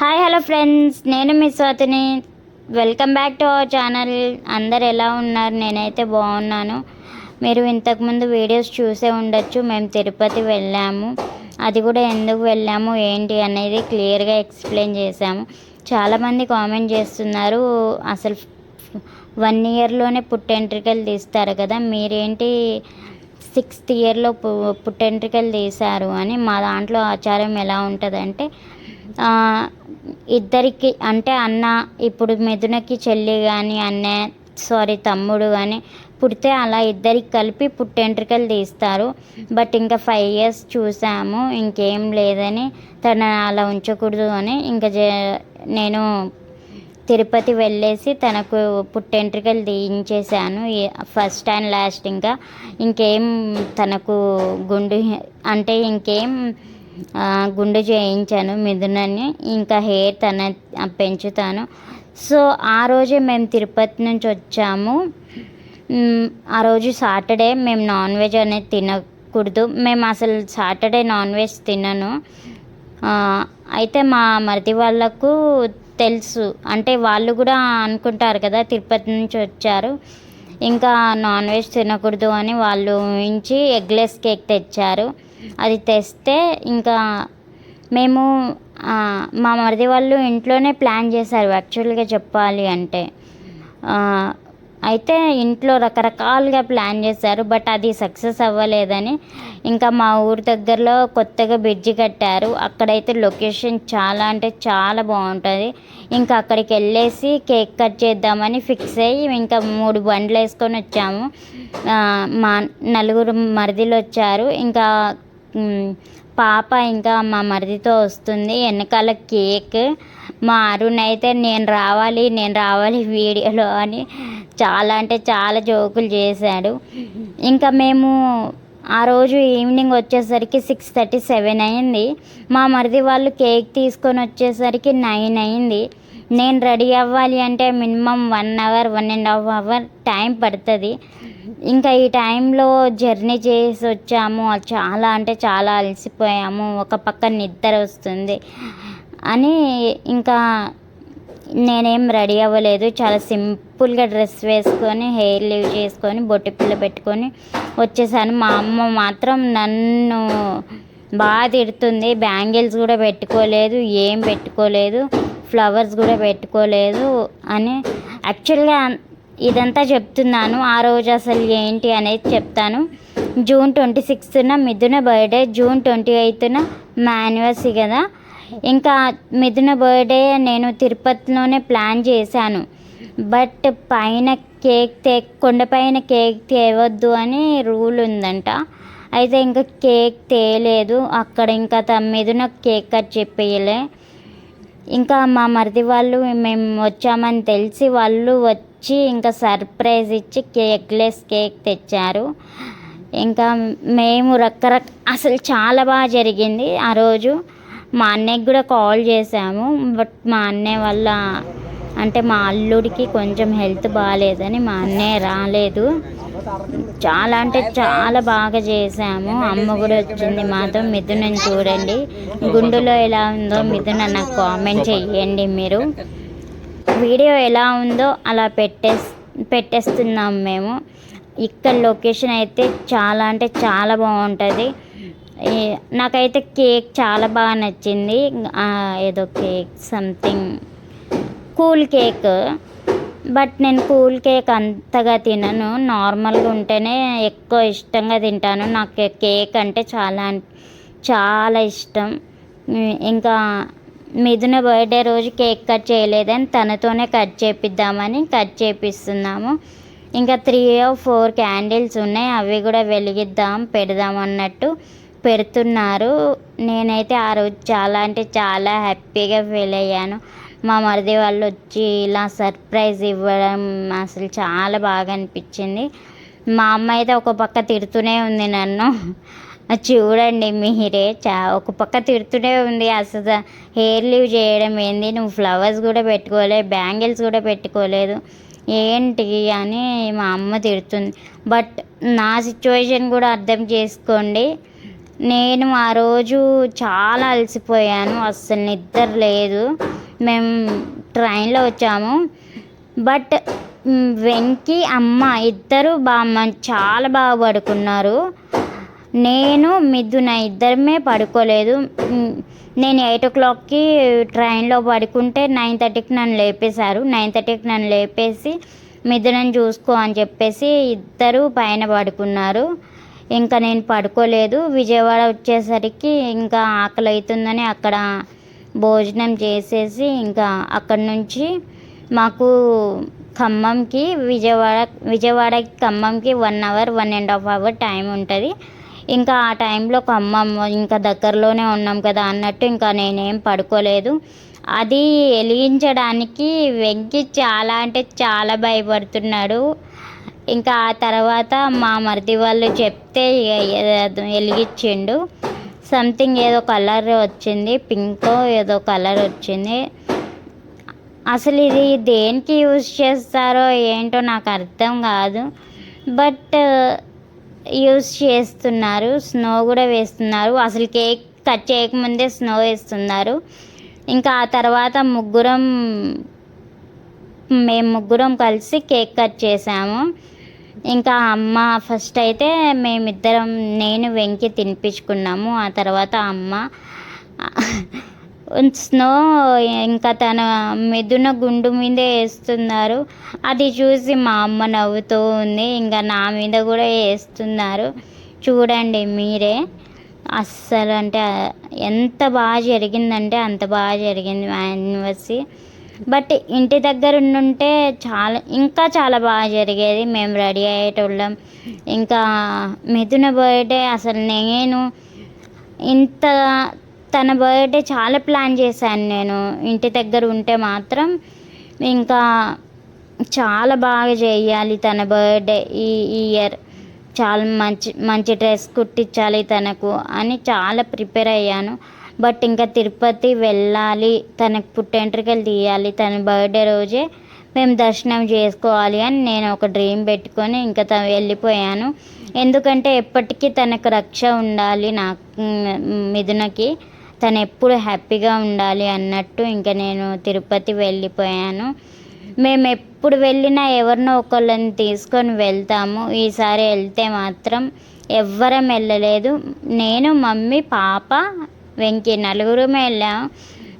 Hi hello friends. నేను మీ స్వాతిని. Welcome back to our channel. అందరు ఎలా ఉన్నారు? నేనైతే బాగున్నాను. మీరు ఇంతకుముందు వీడియోస్ చూసే ఉండొచ్చు. మేము తిరుపతి వెళ్ళాము. అది కూడా ఎందుకు వెళ్ళాము ఏంటి అనేది క్లియర్గా ఎక్స్ప్లెయిన్ చేశాము. చాలామంది కామెంట్ చేస్తున్నారు అసలు వన్ ఇయర్లోనే పుట్టెంట్రికలు తీస్తారు కదా మీరేంటి సిక్స్త్ ఇయర్లో పు పుట్టెంట్రికలు తీశారు అని మా దాంట్లో ఆచారం ఎలా ఉంటుందంటే ఇద్దరికి అంటే అన్న ఇప్పుడు మిథునకి చెల్లి కానీ అన్నయ్య సారీ తమ్ముడు కానీ పుడితే అలా ఇద్దరికి కలిపి పుట్టెంట్రికలు తీస్తారు. బట్ ఇంకా ఫైవ్ ఇయర్స్ చూసాము ఇంకేం లేదని తను అలా ఉంచకూడదు అని ఇంకా జ నేను తిరుపతి వెళ్ళేసి తనకు పుట్టెంట్రికలు తీయించేశాను ఫస్ట్ అండ్ లాస్ట్ ఇంకా. ఇంకేం తనకు గుండు అంటే ఇంకేం గుండు చేయించాను మిథునని ఇంకా హెయిర్ తన పెంచుతాను. సో ఆ రోజే మేము తిరుపతి నుంచి వచ్చాము. ఆ రోజు సాటర్డే మేము నాన్ వెజ్ అనేది తినకూడదు. మేము అసలు సాటర్డే నాన్ వెజ్ తినను. అయితే మా మరిది వాళ్ళకు తెలుసు. అంటే వాళ్ళు కూడా అనుకుంటారు కదా తిరుపతి నుంచి వచ్చారు. ఇంకా నాన్ వెజ్ తినకూడదు అని వాళ్ళు ఊహించి ఎగ్లెస్ కేక్ తెచ్చారు. అది తెస్తే ఇంకా మేము మా మరిది వాళ్ళు ఇంట్లోనే ప్లాన్ చేశారు యాక్చువల్గా చెప్పాలి అంటే. అయితే ఇంట్లో రకరకాలుగా ప్లాన్ చేశారు బట్ అది సక్సెస్ అవ్వలేదని. ఇంకా మా ఊరి దగ్గరలో కొత్తగా బ్రిడ్జి కట్టారు. అక్కడైతే లొకేషన్ చాలా అంటే చాలా బాగుంటుంది. ఇంకా అక్కడికి వెళ్ళేసి కేక్ కట్ చేద్దామని ఫిక్స్ అయ్యి ఇంకా మూడు బండ్లు వేసుకొని వచ్చాము. మా నలుగురు మరిదిలు వచ్చారు. ఇంకా పాప ఇంకా మా మరిదితో వస్తుంది. వెనకాల కేక్. మా అరుణ్ అయితే నేను రావాలి నేను రావాలి వీడియోలో అని చాలా అంటే చాలా జోకులు చేశాడు. ఇంకా మేము ఆ రోజు ఈవినింగ్ వచ్చేసరికి సిక్స్ థర్టీ సెవెన్ అయింది. మా మరిది వాళ్ళు కేక్ తీసుకొని వచ్చేసరికి నైన్ అయింది. నేను రెడీ అవ్వాలి అంటే minimum one hour one and half hour time పడుతుంది. ఇంకా ఈ టైంలో జర్నీ చేసి వచ్చాము. చాలా అంటే చాలా అలసిపోయాము. ఒక పక్క నిద్ర వస్తుంది అని ఇంకా నేనేం రెడీ అవ్వలేదు. చాలా సింపుల్గా డ్రెస్ వేసుకొని హెయిర్ లీవ్ చేసుకొని బొట్టి పిల్ల పెట్టుకొని వచ్చేసాను. మా అమ్మ మాత్రం నన్ను బాగా తిడుతుంది. బ్యాంగిల్స్ కూడా పెట్టుకోలేదు. ఏం పెట్టుకోలేదు. ఫ్లవర్స్ కూడా పెట్టుకోలేదు అని. యాక్చువల్గా ఇదంతా చెప్తున్నాను. ఆ రోజు అసలు ఏంటి అనేది చెప్తాను. జూన్ ట్వంటీ సిక్స్త్న మిథున బర్త్డే జూన్ ట్వంటీ ఎయిత్న మా యానివర్సరీ కదా. ఇంకా మిథున బర్త్డే నేను తిరుపతిలోనే ప్లాన్ చేశాను. బట్ పైన కేక్ తే కొండపైన కేక్ తేవద్దు అని రూల్ ఉందంట. అయితే ఇంకా కేక్ తేలేదు. అక్కడ ఇంకా త కేక్ కట్ చెప్పేయలే. ఇంకా మా మరిది వాళ్ళు మేము వచ్చామని తెలిసి వాళ్ళు ఇచ్చి ఇంకా సర్ప్రైజ్ ఇచ్చి కేక్లెస్ కేక్ తెచ్చారు. ఇంకా మేము రకరక అసలు చాలా బాగా జరిగింది. ఆ రోజు మా అన్నయ్యకి కూడా కాల్ చేసాము బట్ మా అన్నయ్య వల్ల అంటే మా అల్లుడికి కొంచెం హెల్త్ బాగాలేదని మా అన్నయ్య రాలేదు. చాలా అంటే చాలా బాగా చేశాము. అమ్మ కూడా వచ్చింది మాతో. మిథునని చూడండి. గుండులో ఎలా ఉందో మిథున నాకు కామెంట్ చెయ్యండి మీరు. వీడియో ఎలా ఉందో అలా పెట్టేస్ పెట్టేస్తున్నాం మేము. ఇక్కడ లొకేషన్ అయితే చాలా అంటే చాలా బాగుంటుంది. నాకైతే కేక్ చాలా బాగా నచ్చింది. ఏదో cake something. Cool cake. But నేను కూల్ కేక్ అంతగా తినను. నార్మల్గా ఉంటేనే ఎక్కువ ఇష్టంగా తింటాను. నాకు కేక్ అంటే చాలా చాలా ఇష్టం. ఇంకా మిథున బర్త్డే రోజు కేక్ కట్ చేయలేదని తనతోనే కట్ చేపిద్దామని కట్ చేపిస్తున్నాము. ఇంకా త్రీ ఫోర్ క్యాండిల్స్ ఉన్నాయి. అవి కూడా వెలిగిద్దాం పెడదాం అన్నట్టు పెడుతున్నారు. నేనైతే ఆ రోజు చాలా అంటే చాలా హ్యాపీగా ఫీల్ అయ్యాను. మా మరిది వాళ్ళు వచ్చి ఇలా సర్ప్రైజ్ ఇవ్వడం అసలు చాలా బాగా అనిపించింది. మా అమ్మ అయితే ఒక పక్క తిడుతూనే ఉంది నన్ను. చూడండి మీరే చా ఒక పక్క తిడుతూనే ఉంది అసలు హెయిర్ లీవ్ చేయడం ఏంది? నువ్వు ఫ్లవర్స్ కూడా పెట్టుకోలేదు బ్యాంగిల్స్ కూడా పెట్టుకోలేదు. ఏంటి అని మా అమ్మ తిడుతుంది. బట్ నా సిచ్యువేషన్ కూడా అర్థం చేసుకోండి. నేను ఆ రోజు చాలా అలసిపోయాను అస్సలు నిద్ర లేదు. మేము ట్రైన్లో వచ్చాము. బట్ వెంకీ అమ్మ ఇద్దరు బాగా చాలా బాగా పడుకున్నారు. నేను మిథున ఇద్దరమే పడుకోలేదు. నేను ఎయిట్ ఓ క్లాక్కి ట్రైన్లో పడుకుంటే నైన్ థర్టీకి నన్ను లేపేశారు. నైన్ థర్టీకి నన్ను లేపేసి మిథునని చూసుకో అని చెప్పేసి ఇద్దరు పైన పడుకున్నారు. ఇంకా నేను పడుకోలేదు. విజయవాడ వచ్చేసరికి ఇంకా ఆకలి అవుతుందని అక్కడ భోజనం చేసేసి ఇంకా అక్కడి నుంచి మాకు ఖమ్మంకి విజయవాడ విజయవాడకి ఖమ్మంకి one hour one and half hour time ఉంటుంది. ఇంకా ఆ టైంలో ఖమ్మం ఇంకా దగ్గరలోనే ఉన్నాం కదా అన్నట్టు ఇంకా నేనేం పడుకోలేదు. అది వెలిగించడానికి వెంకి చాలా అంటే చాలా భయపడుతున్నాడు. ఇంకా ఆ తర్వాత మా మరిది వాళ్ళు చెప్తే వెలిగించిండు. సంథింగ్ ఏదో కలర్ వచ్చింది పింక్ ఏదో కలర్ వచ్చింది. అసలు ఇది దేనికి యూజ్ చేస్తారో ఏంటో నాకు అర్థం కాదు. బట్ యూజ్ చేస్తున్నారు. స్నో కూడా వేస్తున్నారు. అసలు కేక్ కట్ చేయకముందే స్నో వేస్తున్నారు. ఇంకా ఆ తర్వాత ముగ్గురం మేము ముగ్గురం కలిసి కేక్ కట్ చేసాము. ఇంకా అమ్మ ఫస్ట్ అయితే మేమిద్దరం నేను వెంకి తినిపించుకున్నాము. ఆ తర్వాత అమ్మ స్నో ఇంకా తన మెదున గుండు మీదే వేస్తున్నారు. అది చూసి మా అమ్మ నవ్వుతూ ఉంది. ఇంకా నా మీద కూడా వేస్తున్నారు. చూడండి మీరే. అస్సలు అంటే ఎంత బాగా జరిగిందంటే అంత బాగా జరిగింది మా యానివర్సరీ. బట్ ఇంటి దగ్గర ఉండుంటే చాలా ఇంకా చాలా బాగా జరిగేది. మేము రెడీ అయ్యేటోళ్ళం. ఇంకా మిథున బర్త్డే అసలు నేను ఇంత తన బర్త్డే చాలా ప్లాన్ చేశాను నేను. ఇంటి దగ్గర ఉంటే మాత్రం ఇంకా చాలా బాగా చేయాలి తన బర్త్డే ఈ ఇయర్ చాలా మంచి మంచి డ్రెస్ కుట్టించాలి తనకు అని చాలా ప్రిపేర్ అయ్యాను. బట్ ఇంకా తిరుపతి వెళ్ళాలి తనకు పుట్టెంట్రికలు తీయాలి తన బర్త్డే రోజే మేము దర్శనం చేసుకోవాలి అని నేను ఒక డ్రీమ్ పెట్టుకొని ఇంకా తను వెళ్ళిపోయాను. ఎందుకంటే ఎప్పటికీ తనకు రక్ష ఉండాలి నాకు మిథునకి తను ఎప్పుడు హ్యాపీగా ఉండాలి అన్నట్టు ఇంకా నేను తిరుపతి వెళ్ళిపోయాను. మేము ఎప్పుడు వెళ్ళినా ఎవరినో ఒకళ్ళని తీసుకొని వెళ్తాము. ఈసారి వెళ్తే మాత్రం ఎవ్వరం వెళ్ళలేదు. నేను మమ్మీ పాప వెంకీ నలుగురమే వెళ్ళాము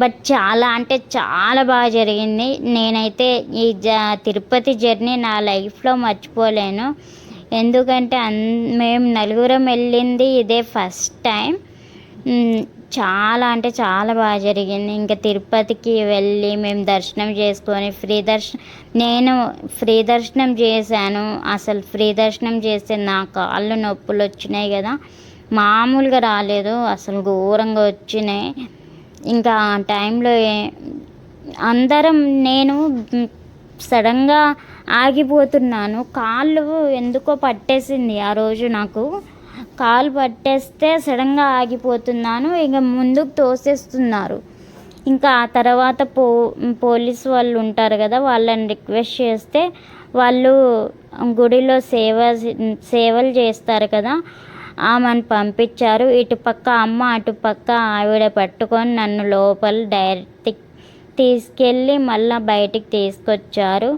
బట్ చాలా అంటే చాలా బాగా జరిగింది. నేనైతే ఈ జ తిరుపతి జర్నీ నా లైఫ్లో మర్చిపోలేను. ఎందుకంటే అన్ మేము నలుగురం వెళ్ళింది ఇదే ఫస్ట్ టైం. చాలా అంటే చాలా బాగా జరిగింది. ఇంకా తిరుపతికి వెళ్ళి మేము దర్శనం చేసుకొని ఫ్రీ దర్శనం నేను ఫ్రీ దర్శనం చేశాను. అసలు ఫ్రీ దర్శనం చేస్తే నా కాళ్ళు నొప్పులు వచ్చినాయి కదా. మామూలుగా రాలేదు. అసలు ఘోరంగా వచ్చినాయి. ఇంకా ఆ టైంలో అందరం నేను సడన్గా ఆగిపోతున్నాను. కాళ్ళు ఎందుకో పట్టేసింది ఆ రోజు నాకు. కాలు పట్టేస్తే సడన్గా ఆగిపోతున్నాను. ఇక ముందుకు తోసేస్తున్నారు. ఇంకా ఆ తర్వాత పో పోలీస్ వాళ్ళు ఉంటారు కదా వాళ్ళని రిక్వెస్ట్ చేస్తే వాళ్ళు గుడిలో సేవ సేవలు చేస్తారు కదా ఆమెను పంపించారు. ఇటుపక్క అమ్మ అటుపక్క ఆవిడ పట్టుకొని నన్ను లోపల డైరెక్ట్ తీసుకెళ్ళి మళ్ళీ బయటికి తీసుకొచ్చారు.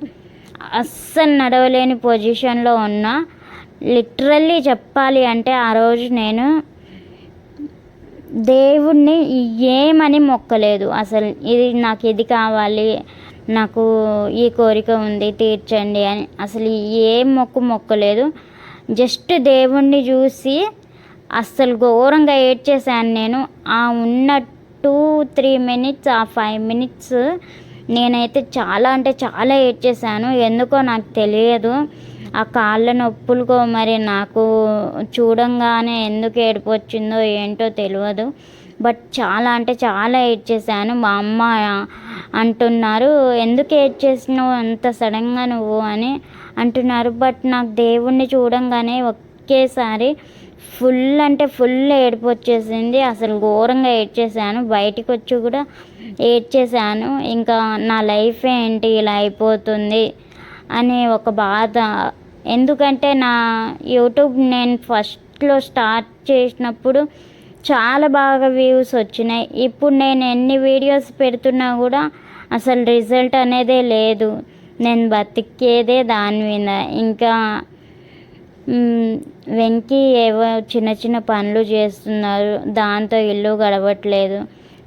అస్సలు నడవలేని పొజిషన్లో ఉన్నా. లిటరల్లీ చెప్పాలి అంటే ఆ రోజు నేను దేవుణ్ణి ఏమని మొక్కలేదు. అసలు ఇది నాకు ఇది కావాలి నాకు ఈ కోరిక ఉంది తీర్చండి అని అసలు ఏం మొక్కు మొక్కలేదు. జస్ట్ దేవుణ్ణి చూసి అస్సలు ఘోరంగా ఏడ్చేసాను నేను. ఆ ఉన్న టూ త్రీ మినిట్స్ ఆ ఫైవ్ మినిట్స్ నేనైతే చాలా అంటే చాలా ఏడ్చేసాను ఎందుకో నాకు తెలియదు. ఆ కాళ్ళ నొప్పులకో మరి నాకు చూడంగానే ఎందుకు ఏడుపు వచ్చిందో ఏంటో తెలియదు. బట్ చాలా అంటే చాలా ఏడ్చేసాను మా అమ్మ అంటున్నారు ఎందుకు ఏడ్చేసినావు అంత సడన్గా నువ్వు? అని అంటున్నారు. బట్ నాకు దేవుణ్ణి చూడంగానే ఒకేసారి ఫుల్ అంటే ఫుల్ ఏడుపు వచ్చేసింది. అసలు ఘోరంగా ఏడ్చేసాను బయటికి వచ్చి కూడా ఏడ్చేసాను ఇంకా నా లైఫ్ ఏంటి? ఇలా అయిపోతుంది అనే ఒక బాధ ఎందుకంటే నా యూట్యూబ్ నేను ఫస్ట్లో స్టార్ట్ చేసినప్పుడు చాలా బాగా వ్యూస్ వచ్చినాయి. ఇప్పుడు నేను ఎన్ని వీడియోస్ పెడుతున్నా కూడా అసలు రిజల్ట్ అనేదే లేదు. నేను బతికేదే దాని మీద. ఇంకా వెంకీ ఏవో చిన్న చిన్న పనులు చేస్తున్నారు. దాంతో ఇల్లు గడవట్లేదు.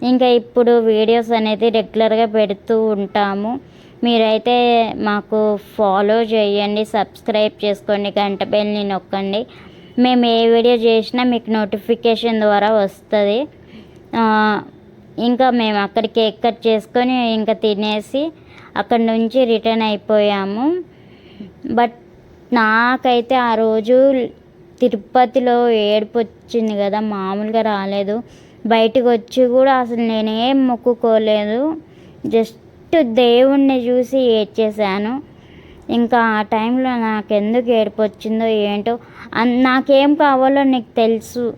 ఇంకా ఇప్పుడు వీడియోస్ అనేది రెగ్యులర్గా పెడుతూ ఉంటాము. మీరైతే మాకు ఫాలో చేయండి సబ్స్క్రైబ్ చేసుకోండి గంట బెల్ని నొక్కండి. మేము ఏ వీడియో చేసినా మీకు నోటిఫికేషన్ ద్వారా వస్తుంది. ఇంకా మేము అక్కడ కేక్ కట్ చేసుకొని ఇంకా తినేసి అక్కడ నుంచి రిటర్న్ అయిపోయాము. బట్ నాకైతే ఆ రోజు తిరుపతిలో ఏడుపు వచ్చింది కదా మామూలుగా రాలేదు. బయటకు వచ్చి కూడా అసలు నేనేం మొక్కుకోలేదు. జస్ట్ దేవుణ్ణి చూసి ఏడ్చేశాను. ఇంకా ఆ టైంలో నాకు ఎందుకు ఏడుపు వచ్చిందో ఏంటో అన్- నాకేం కావాలో నీకు తెలుసు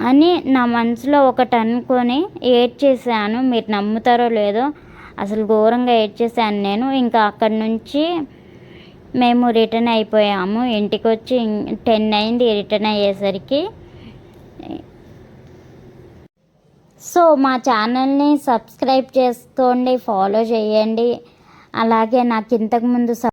అని నా మనసులో ఒకటి అనుకొని ఏడ్చేసాను మీరు నమ్ముతారో లేదో అసలు ఘోరంగా ఏడ్చేసాను నేను. ఇంకా అక్కడి నుంచి మేము రిటర్న్ అయిపోయాము. ఇంటికి వచ్చి టెన్ అయింది రిటర్న్ అయ్యేసరికి. సో మా ఛానల్ని సబ్స్క్రైబ్ చేసుకోండి ఫాలో చేయండి. అలాగే నాకు ఇంతకుముందు